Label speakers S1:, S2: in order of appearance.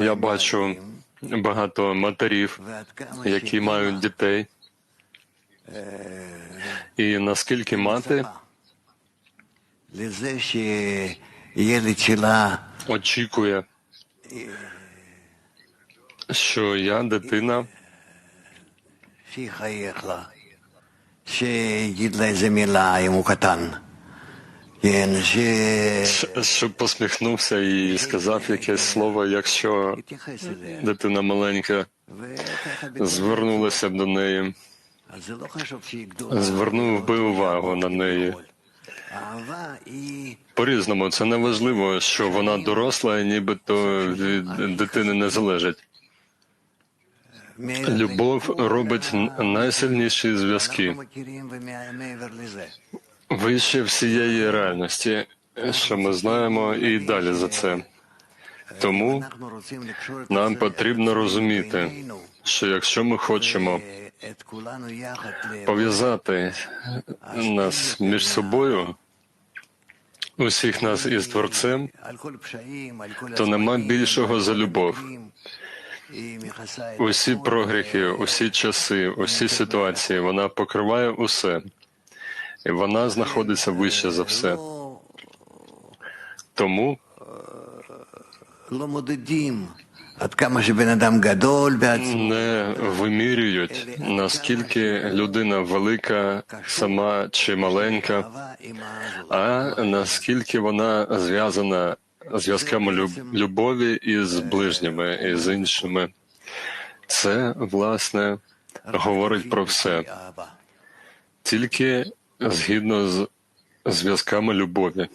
S1: Я бачу багато матерів, які мають дітей. І наскільки мати? Очікує, що я дитина, щоб посміхнувся і сказав якесь слово, якщо дитина маленька звернулася б до неї, звернув би увагу на неї.
S2: По
S1: різному, це не важливо, що вона доросла, і нібито від дитини не залежить. Любов робить найсильніші зв'язки вище всієї реальності, що ми знаємо, і далі за це. Тому нам потрібно розуміти, що якщо ми хочемо пов'язати нас між собою, усіх нас із творцем, то нема більшого за любов. Усі прогріхи, усі часи, усі ситуації вона покриває усе і вона знаходиться вище за все. Тому не вимірюють, наскільки людина велика, сама чи маленька, а наскільки вона зв'язана зв'язками любові із ближніми і з іншими. Це власне говорить про все. Тільки згідно з зв'язками любові.